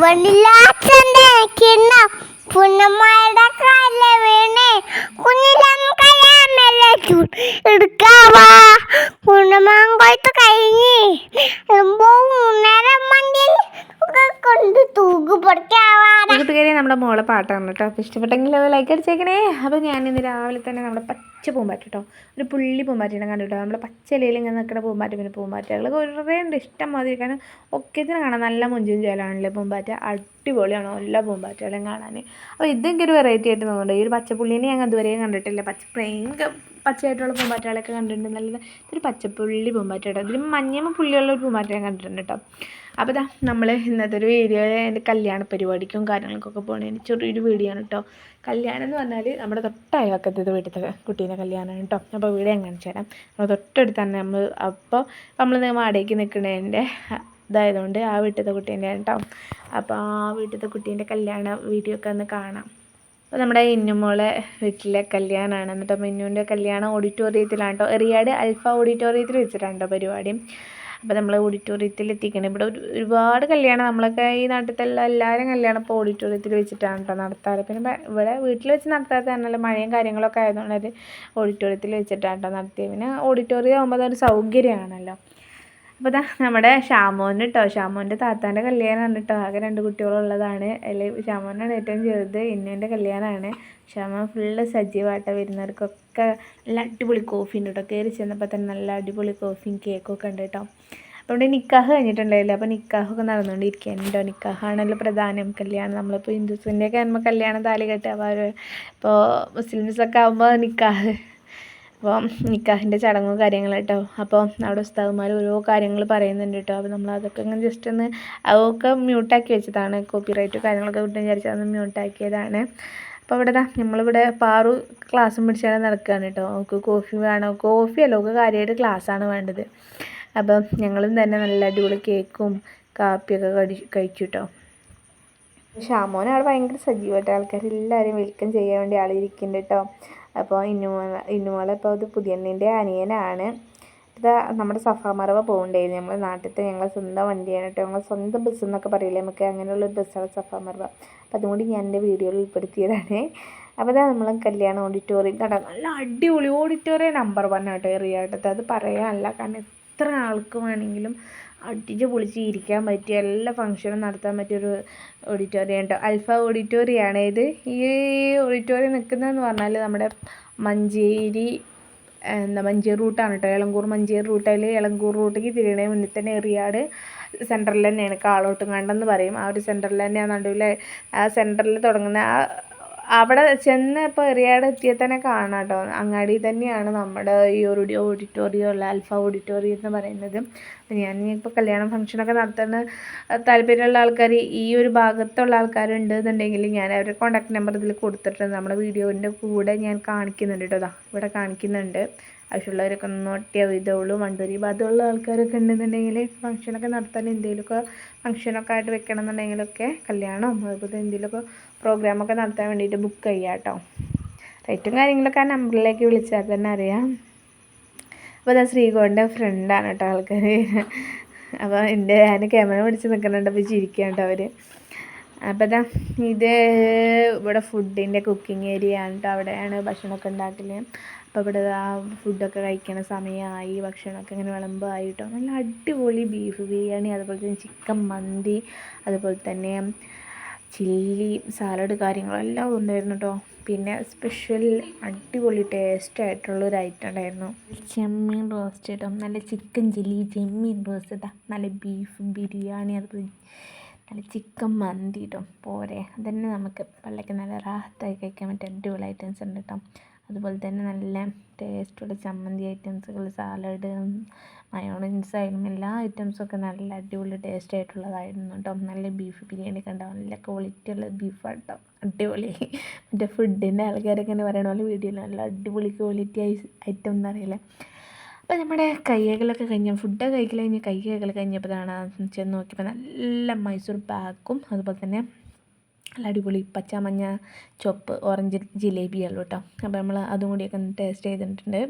വെള്ളിലാച്ചന്റെ കിണ്ണം കഴിഞ്ഞ് മണ്ടിൽ ഒക്കെ കൊണ്ട് തൂക്ക് നമ്മുടെ മോളെ പാട്ടാണ് കേട്ടോ. അപ്പോൾ ഇഷ്ടപ്പെട്ടെങ്കിൽ അത് ലൈക്ക് അടിച്ചേക്കണേ. അപ്പോൾ ഞാൻ ഇന്ന് രാവിലെ തന്നെ നമ്മുടെ പച്ച പൂമ്പാറ്റ കേട്ടോ. ഒരു പുള്ളി പൂമ്പാറ്റിനെ കണ്ടു കേട്ടോ നമ്മുടെ പച്ച ഇലയിൽ ഇങ്ങനെ നിൽക്കുന്ന പൂമ്പാറ്റ പിന്നെ പൂമ്പാറ്റകൾ കുറേ ഉണ്ട്. ഇഷ്ടം മാതിരി കാരണം ഒക്കെ ഇതിനെ കാണാൻ നല്ല മുഞ്ചും ചേലാണല്ലേ പൂമ്പാറ്റ. അടിപൊളിയാണ്? എല്ലാ പൂമ്പാറ്റകളും കാണാൻ. അപ്പോൾ ഇതെങ്കിൽ ഒരു വെറൈറ്റി ആയിട്ട് തോന്നുന്നുണ്ട്. ഈ ഒരു പച്ചപ്പുള്ളിനെ ഞാൻ ഇതുവരെയും കണ്ടിട്ടില്ല. പച്ച ഭയങ്കര പച്ചയായിട്ടുള്ള പൂമ്പാറ്റകളൊക്കെ കണ്ടിട്ടുണ്ട്. നല്ലത് ഇതൊരു പച്ചപ്പുള്ളി പൂമ്പാറ്റ കേട്ടോ. ഇതിന് മഞ്ഞമ്മ പുള്ളിയുള്ള ഒരു പൂമ്പാറ്റ ഞാൻ കണ്ടിട്ടുണ്ട് കേട്ടോ. അപ്പോൾ ഇതാ നമ്മൾ ഇന്നത്തെ ഒരു വീഡിയോ എന്റെ കല്യാണ പരിപാടിക്കും കാര്യങ്ങൾക്കൊക്കെ പോകണതിന് ചെറിയൊരു വീഡിയോ ആണ് കേട്ടോ കല്യാണം എന്ന് പറഞ്ഞാൽ നമ്മുടെ തൊട്ടയക്കത്തത് വീട്ടിലത്തെ കുട്ടീന്റെ കല്യാണമാണ് കേട്ടോ അപ്പോൾ വീട് ഞാൻ കാണിച്ചു തരാം അപ്പോൾ തൊട്ടടുത്ത് തന്നെ നമ്മൾ അപ്പോൾ നമ്മൾ വാടകയ്ക്ക് നിൽക്കുന്നതിന്റെ ഇതായതുകൊണ്ട് ആ വീട്ടിലത്തെ കുട്ടീന്റെ കേട്ടോ അപ്പോൾ ആ വീട്ടിലത്തെ കുട്ടീന്റെ കല്യാണ വീഡിയോ ഒക്കെ ഒന്ന് കാണാം. അപ്പോൾ നമ്മുടെ ഇന്നുമോളെ വീട്ടിലെ കല്യാണമാണ് എന്നിട്ട് മിന്നുവിന്റെ കല്യാണം ഓഡിറ്റോറിയത്തിലാണ് കേട്ടോ എറിയാട് അൽഫ ഓഡിറ്റോറിയത്തിൽ വെച്ചിട്ടാണ് കേട്ടോ പരിപാടി. അപ്പോൾ നമ്മൾ ഓഡിറ്റോറിയത്തിൽ എത്തിക്കണം. ഇവിടെ ഒരു ഒരുപാട് കല്യാണം നമ്മളൊക്കെ ഈ നാട്ടിലത്തെ എല്ലാവരും കല്യാണം ഇപ്പോൾ ഓഡിറ്റോറിയത്തിൽ വെച്ചിട്ടാണ് കേട്ടോ നടത്താറ്. പിന്നെ ഇവിടെ വീട്ടിൽ വെച്ച് നടത്താത്ത തന്നെയല്ല മഴയും കാര്യങ്ങളൊക്കെ ആയതുകൊണ്ട് അത് ഓഡിറ്റോറിയത്തിൽ വെച്ചിട്ടാണ് കേട്ടോ നടത്തിയത് പിന്നെ ഓഡിറ്റോറിയം ആകുമ്പോൾ അതൊരു സൗകര്യമാണല്ലോ. അപ്പോൾ ഇതാ നമ്മുടെ ഷാമോന് കേട്ടോ ഷാമോന്റെ താത്താന്റെ കല്യാണമാണ് കേട്ടോ ആകെ രണ്ട് കുട്ടികളുള്ളതാണ്. അതിൽ ഷാമോനാണ് ഏറ്റവും ചെറുത് ഇന്നുവിന്റെ കല്യാണമാണ് ഷാമോൻ ഫുള്ള് സജീവമായിട്ട് വരുന്നവർക്കൊക്കെ നല്ല അടിപൊളി കോഫി ഉണ്ട് കേട്ടോ കയറി ചെന്നപ്പോൾ തന്നെ നല്ല അടിപൊളി കോഫിയും കേക്കൊക്കെ ഉണ്ട് കേട്ടോ അപ്പോൾ ഇവിടെ നിക്കാഹ് കഴിഞ്ഞിട്ടുണ്ടായില്ല? അപ്പോൾ നിക്കാഹൊക്കെ നടന്നുകൊണ്ടിരിക്കുകയാണ് കേട്ടോ നിക്കാഹാണല്ലോ പ്രധാനം. കല്യാണം നമ്മളിപ്പോൾ ഹിന്ദുസിന്റെയൊക്കെ ആകുമ്പോൾ കല്യാണം താലി കെട്ടുക. അപ്പോൾ ഇപ്പോൾ മുസ്ലിംസൊക്കെ ആകുമ്പോൾ നിക്കാഹ്. അപ്പോൾ നിക്കാഹിന്റെ ചടങ്ങും കാര്യങ്ങളും കേട്ടോ. അപ്പോൾ അവിടെ ഉസ്താദുമാർ ഓരോ കാര്യങ്ങൾ പറയുന്നുണ്ട് കേട്ടോ. അപ്പോൾ നമ്മൾ അതൊക്കെ ഇങ്ങനെ ജസ്റ്റ് ഒന്ന് അതൊക്കെ മ്യൂട്ടാക്കി വെച്ചതാണ്. കോപ്പിറൈറ്റ് കാര്യങ്ങളൊക്കെ കിട്ടും വിചാരിച്ചാൽ അതൊന്ന് മ്യൂട്ടാക്കിയതാണ് അപ്പോൾ ഇവിടെ ദാ നമ്മളിവിടെ പാറു ക്ലാസ്സും പിടിച്ചാണ് നടക്കുകയാണ് കേട്ടോ. അവൾക്ക് കോഫി വേണോ. കോഫി അല്ല അവൾക്ക് കാര്യമായിട്ട് ക്ലാസ്സാണ് വേണ്ടത്. അപ്പം ഞങ്ങളും തന്നെ നല്ല അടിപൊളി കേക്കും കാപ്പിയൊക്കെ കടി കഴിച്ചു കേട്ടോ. ഷാമോൻ അവിടെ ഭയങ്കര സജീവമായിട്ട് ആൾക്കാർ എല്ലാവരും വെൽക്കം ചെയ്യാൻ വേണ്ടി ആളിരിക്കുന്നുണ്ട് കേട്ടോ. അപ്പോൾ ഇന്നുമോള ഇന്നുമോളെ ഇപ്പോൾ ഇത് പുതിയണ്ണിന്റെ അനിയനാണ്. ഇത് നമ്മുടെ സഫാ മറവ പോകുന്നുണ്ടായിരുന്നു നമ്മുടെ നാട്ടിലത്തെ ഞങ്ങൾ സ്വന്തം വണ്ടിയാണ് കേട്ടോ ഞങ്ങൾ സ്വന്തം ബസ് എന്നൊക്കെ പറയില്ലേ നമുക്ക് അങ്ങനെയുള്ളൊരു ബസ്സാണ് സഫാ മറവ അതുകൊണ്ട് അതും ഞാൻ എന്റെ വീഡിയോയിൽ ഉൾപ്പെടുത്തിയതാണ്. അപ്പോൾ അതാണ് നമ്മൾ കല്യാണ ഓഡിറ്റോറിയം. കണ്ട? നല്ല അടിപൊളി ഓഡിറ്റോറിയം നമ്പർ വൺ ആട്ടോ എറിയാട്ടത്ത് അത് പറയാനല്ല കാരണം എത്ര ആൾക്ക് വേണമെങ്കിലും അടിച്ച് പൊളിച്ച് ഇരിക്കാൻ പറ്റിയ എല്ലാ ഫങ്ഷനും നടത്താൻ പറ്റിയൊരു ഓഡിറ്റോറിയം കേട്ടോ അൽഫ ഓഡിറ്റോറിയമാണ് ഇത്. ഈ ഓഡിറ്റോറിയം നിൽക്കുന്നതെന്ന് പറഞ്ഞാൽ നമ്മുടെ മഞ്ചേരി എന്താ മഞ്ചേരി റൂട്ടാണ് കേട്ടോ. എളങ്കൂർ മഞ്ചേരി റൂട്ടിൽ എളങ്കൂർ റൂട്ടിലേക്ക് തിരിയണേ മുന്നിൽ തന്നെ എറിയാട് സെന്ററിൽ തന്നെയാണ് കാളോട്ടും കണ്ടെന്ന് പറയും. ആ ഒരു സെന്ററിൽ തന്നെയാണ് നടുവിൽ ആ സെന്ററിൽ തുടങ്ങുന്ന ആ അവിടെ ചെന്ന് ഇപ്പോൾ എറിയാട് എത്തിയാൽ തന്നെ കാണാം കേട്ടോ. അങ്ങാടി തന്നെയാണ് നമ്മുടെ ഈ ഒരു ഓഡിറ്റോറിയം ഉള്ള അൽഫ ഓഡിറ്റോറിയം എന്ന് പറയുന്നത്. അപ്പം ഞാൻ ഇപ്പോൾ കല്യാണ ഫംഗ്ഷനൊക്കെ നടത്തുന്ന താല്പര്യമുള്ള ആൾക്കാർ ഈ ഒരു ഭാഗത്തുള്ള ആൾക്കാരുണ്ട് എന്നുണ്ടെങ്കിൽ ഞാൻ അവരുടെ കോൺടാക്ട് നമ്പർ ഇതിൽ കൊടുത്തിട്ടുണ്ട്. നമ്മുടെ വീഡിയോന്റെ കൂടെ ഞാൻ കാണിക്കുന്നുണ്ട് കേട്ടോ. ഇവിടെ കാണിക്കുന്നുണ്ട്. ആവശ്യമുള്ളവരൊക്കെ ഒന്ന് ഇതേയുള്ളൂ മണ്ടൂരി. ഭാഗത്തുള്ള ആൾക്കാരൊക്കെ ഉണ്ടെന്നുണ്ടെങ്കിൽ ഫംഗ്ഷനൊക്കെ നടത്താൻ എന്തെങ്കിലുമൊക്കെ ഫംഗ്ഷനൊക്കെ ആയിട്ട് വെക്കണം എന്നുണ്ടെങ്കിലൊക്കെ കല്യാണം അതുപോലെ എന്തെങ്കിലുമൊക്കെ പ്രോഗ്രാമൊക്കെ നടത്താൻ വേണ്ടിയിട്ട് ബുക്ക് ചെയ്യാം കേട്ടോ റേറ്റും കാര്യങ്ങളൊക്കെ ആ നമ്പറിലേക്ക് വിളിച്ചാൽ തന്നെ അറിയാം. അപ്പോൾ അതാ ശ്രീകോടിന്റെ ഫ്രണ്ടാണ് കേട്ടോ ആൾക്കാർ അപ്പോൾ എന്റെ ഞാൻ ക്യാമറ പിടിച്ച് നിൽക്കുന്നുണ്ട് അപ്പോൾ ചിരിക്കുകയാണ് കേട്ടോ അവർ അപ്പോൾ ഇതാ ഇത് ഇവിടെ ഫുഡിന്റെ കുക്കിംഗ് ഏരിയ ആണ് കേട്ടോ അവിടെയാണ് ഭക്ഷണമൊക്കെ ഉണ്ടാക്കൽ അപ്പോൾ ഇവിടെ ആ ഫുഡൊക്കെ കഴിക്കണ സമയമായി ഭക്ഷണമൊക്കെ ഇങ്ങനെ വിളമ്പായിട്ടോ. നല്ല അടിപൊളി ബീഫ് ബിരിയാണി അതുപോലെ തന്നെ ചിക്കൻ മന്തി അതുപോലെ തന്നെ ചില്ലി സാലഡ് കാര്യങ്ങളെല്ലാം ഉണ്ടായിരുന്നു കേട്ടോ പിന്നെ സ്പെഷ്യൽ അടിപൊളി ടേസ്റ്റ് ആയിട്ടുള്ള ഒരു ഐറ്റം ഉണ്ടായിരുന്നു. ചെമ്മീൻ റോസ്റ്റ് കേട്ടോ നല്ല ചിക്കൻ ചില്ലി ചെമ്മീൻ റോസ്റ്റ് ഇതാ നല്ല ബീഫ് ബിരിയാണി അതുപോലെ നല്ല ചിക്കൻ മന്തി കേട്ടോ പോരെ. അതന്നെ നമുക്ക് പള്ളിക്ക് നല്ല റാഹത്തായി കഴിക്കാൻ പറ്റിയ അടിപൊളി ഐറ്റംസ് ഉണ്ട് കേട്ടോ അതുപോലെ തന്നെ നല്ല ടേസ്റ്റുള്ള ചമ്മന്തി ഐറ്റംസുകൾ സാലഡ് മയോണൈസ് ആയാലും എല്ലാ ഐറ്റംസും ഒക്കെ നല്ല അടിപൊളി ടേസ്റ്റ് ആയിട്ടുള്ളതായിരുന്നു കേട്ടോ. നല്ല ബീഫ് ബിരിയാണി ഒക്കെ നല്ല ക്വാളിറ്റി ഉള്ള ബീഫ് കേട്ടോ അടിപൊളി. മറ്റേ ഫുഡിന്റെ ആൾക്കാരൊക്കെ തന്നെ പറയണ പോലെ വീഡിയോയിൽ നല്ല അടിപൊളി ക്വാളിറ്റി ഐറ്റം എന്ന് അറിയില്ല അപ്പോൾ നമ്മുടെ കൈകളൊക്കെ കഴിഞ്ഞ. ഫുഡ് കഴിക്കൽ കഴിഞ്ഞ് കൈകൾ കഴിഞ്ഞപ്പോഴാണ് ചെന്ന് നോക്കിയപ്പോൾ നല്ല മൈസൂർ പാക്കും അതുപോലെ തന്നെ നല്ല അടിപൊളി പച്ച മഞ്ഞ ചുവപ്പ് ഓറഞ്ച് ജിലേബിയുള്ളൂ കേട്ടോ. അപ്പോൾ നമ്മൾ അതും കൂടിയൊക്കെ ഒന്ന് ടേസ്റ്റ് ചെയ്തിട്ടുണ്ട്.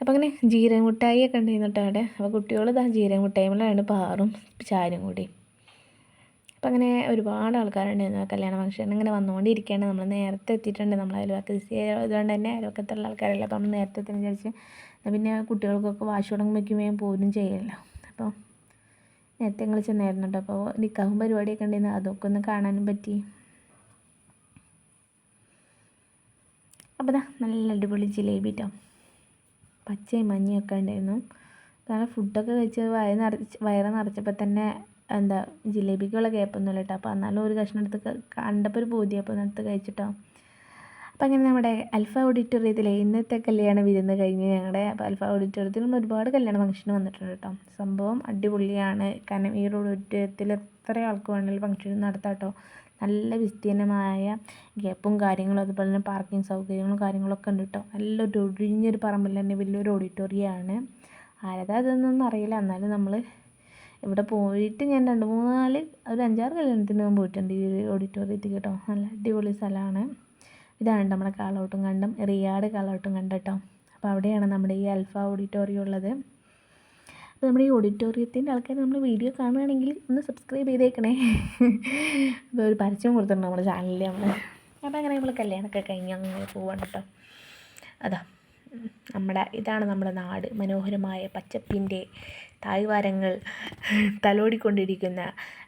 അപ്പോൾ അങ്ങനെ ജീരക മുട്ടായിയൊക്കെ ഒക്കെ ഉണ്ടായിരുന്നു കേട്ടോ അവിടെ. അപ്പോൾ കുട്ടികൾ ഇതാ ജീരക മിഠായിമേലാണ് പാറും ചാരും കൂടി. അപ്പം അങ്ങനെ ഒരുപാട് ആൾക്കാരുണ്ടായിരുന്നു ആ കല്യാണ ഫംഗ്ഷൻ ഇങ്ങനെ വന്നുകൊണ്ടിരിക്കുകയാണ്. നമ്മൾ നേരത്തെ എത്തിയിട്ടുണ്ട്. നമ്മൾ അയൽവാക്ക് ഇതുകൊണ്ട് തന്നെ അയൽവക്കത്തുള്ള ആൾക്കാരല്ല. അപ്പോൾ നമ്മൾ നേരത്തെ എത്തി വിചാരിച്ച്. പിന്നെ കുട്ടികൾക്കൊക്കെ വാശി തുടങ്ങുമ്പോഴേക്കും വേഗം പോരും ചെയ്യല്ലോ. അപ്പോൾ നേരത്തെ ഞങ്ങൾ ചെന്നായിരുന്നു കേട്ടോ അപ്പോൾ നിക്കാഹും പരിപാടിയൊക്കെ ഉണ്ടായിരുന്നു അതൊക്കെ ഒന്ന് കാണാനും പറ്റി. അപ്പോൾ ദാ നല്ല അടിപൊളി ജിലേബി കേട്ടോ പച്ചയും മഞ്ഞയും ഒക്കെ ഉണ്ടായിരുന്നു. കാരണം ഫുഡൊക്കെ കഴിച്ച് വയറ് നിറച്ച് വയറ് നിറച്ചപ്പോൾ തന്നെ എന്താ ജിലേബിക്കുള്ള ഗ്യാപ്പൊന്നുമില്ല കേട്ടോ അപ്പോൾ എന്നാലും ഒരു കഷ്ണം എടുത്ത് കണ്ടപ്പോൾ ഒരു ഒന്ന് എടുത്ത് കഴിച്ചിട്ടോ. അപ്പോൾ അങ്ങനെ നമ്മുടെ അൽഫ ഓഡിറ്റോറിയത്തിലെ ഇന്നത്തെ കല്യാണ വിരുന്ന് കഴിഞ്ഞ് ഞങ്ങളുടെ അൽഫ ഓഡിറ്റോറിയത്തിലും ഒരുപാട് കല്യാണ ഫംഗ്ഷൻ വന്നിട്ടുണ്ട് കേട്ടോ. സംഭവം അടിപൊളിയാണ്. കാരണം ഈ ഓഡിറ്റോറിയത്തിൽ എത്ര ആൾക്ക് വേണമെങ്കിലും ഫംഗ്ഷൻ നടത്താം കേട്ടോ. നല്ല വിസ്തീർണമായ ഗ്യാപ്പും കാര്യങ്ങളും അതുപോലെ തന്നെ പാർക്കിംഗ് സൗകര്യങ്ങളും കാര്യങ്ങളൊക്കെ ഉണ്ട് കേട്ടോ. നല്ലൊരു ഒഴിഞ്ഞൊരു പറമ്പിൽ തന്നെ വലിയൊരു ഓഡിറ്റോറിയമാണ് ആരതാ അതൊന്നും അറിയില്ല. എന്നാലും നമ്മൾ ഇവിടെ പോയിട്ട് ഞാൻ രണ്ട് മൂന്ന് നാല് ഒരു അഞ്ചാറ് കല്യാണത്തിന് പോയിട്ടുണ്ട് ഈ ഓഡിറ്റോറിയത്തിൽ കേട്ടോ. നല്ല അടിപൊളി സ്ഥലമാണ്. ഇതാണ് നമ്മുടെ കാളോട്ടും കണ്ടം. റിയാട് കാളോട്ടും കണ്ടം കേട്ടോ. അപ്പോൾ അവിടെയാണ് നമ്മുടെ ഈ അൽഫ ഓഡിറ്റോറിയം ഉള്ളത്. അപ്പോൾ നമ്മുടെ ഈ ഓഡിറ്റോറിയത്തിന്റെ ആൾക്കാർ നമ്മൾ വീഡിയോ കാണുകയാണെങ്കിൽ ഒന്ന് സബ്സ്ക്രൈബ് ചെയ്തേക്കണേ. അപ്പോൾ ഒരു പരസ്യം കൊടുത്തിട്ടുണ്ട് നമ്മുടെ ചാനലിൽ നമ്മൾ. അപ്പോൾ അങ്ങനെ നമ്മൾ കല്യാണമൊക്കെ കഴിഞ്ഞ് അങ്ങനെ പോവാണ് കേട്ടോ. അതാ. നമ്മുടെ ഇതാണ് നമ്മുടെ നാട്. മനോഹരമായ പച്ചപ്പിന്റെ താഴ്വാരങ്ങൾ തലോടിക്കൊണ്ടിരിക്കുന്ന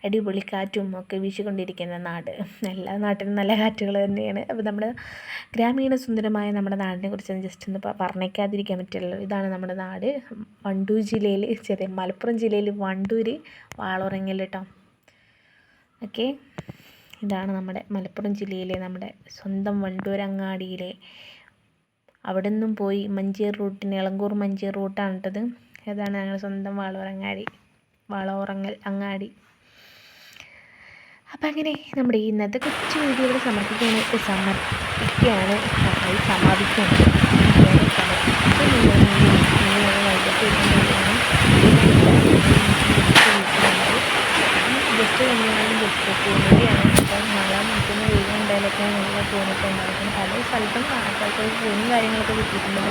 അടിപൊളി കാറ്റും ഒക്കെ വീശിക്കൊണ്ടിരിക്കുന്ന നാട്. എല്ലാ നാട്ടിലും നല്ല കാറ്റുകൾ തന്നെയാണ്. അപ്പോൾ നമ്മുടെ ഗ്രാമീണ സുന്ദരമായ നമ്മുടെ നാടിനെ കുറിച്ച് ജസ്റ്റ് ഒന്ന് വർണിക്കാതിരിക്കാൻ പറ്റില്ലല്ലോ ഇതാണ് നമ്മുടെ നാട്. വണ്ടൂർ ജില്ലയിൽ ചെറിയ മലപ്പുറം ജില്ലയിൽ വണ്ടൂർ വാളുറങ്ങൽ കേട്ടോ ഓക്കെ. ഇതാണ് നമ്മുടെ മലപ്പുറം ജില്ലയിലെ നമ്മുടെ സ്വന്തം വണ്ടൂരങ്ങാടിയിലെ അവിടെ നിന്നും പോയി മഞ്ചേർ റൂട്ടിന് ഇളങ്കൂർ മഞ്ചേർ റൂട്ടാണ് കേട്ടത് ഏതാണ് ഞങ്ങളുടെ സ്വന്തം വാളോറങ്ങാടി വാളോറങ്ങൽ അങ്ങാടി. അപ്പം അങ്ങനെ നമ്മുടെ ഇന്നത്തെ കൊച്ചു വീഡിയോകൾ സമർപ്പിക്കുകയാണ്. സമർപ്പിക്കുകയാണ്. സമാപിക്കുകയാണ്. ജസ്റ്റ് തന്നെയാണ് ജസ്റ്റ് കൂടിയാണ് മഴ നിൽക്കുന്ന വെയിൽ ഉണ്ടായാലൊക്കെ നല്ല കൂണിട്ടുണ്ടായിരിക്കും പല സ്ഥലത്തും ആൾക്കാർക്ക് ഫോണും കാര്യങ്ങളൊക്കെ കിട്ടിയിട്ടുണ്ട്.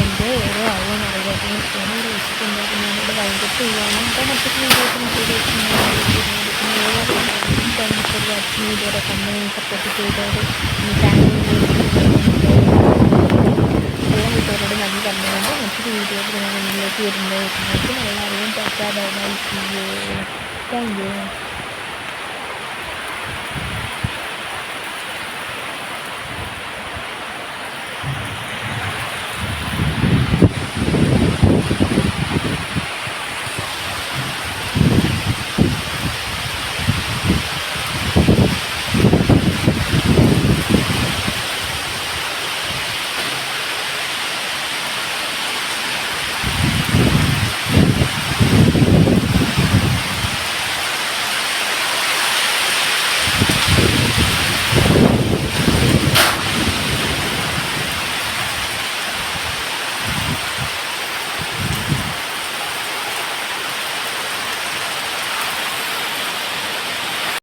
എന്റെ ഓരോ ആളും അറിയാം ഫോൺ ഒരു വെച്ചിട്ടുണ്ടായിരുന്നു ഞാനിവിടെ വൈകിട്ട് ചെയ്യുകയാണ് അപ്പോൾ മറ്റൊരു വീഡിയോസ് മറ്റൊരു കമ്പനി സപ്പോർട്ട് ചെയ്തവർ ചാനൽ എല്ലാ വീട്ടുകാരോട് നന്ദി പറഞ്ഞുകൊണ്ട് ഞാൻ നിങ്ങളിലേക്ക് വരുന്നതായിരിക്കും എല്ലാവരെയും tata bye bye see thank you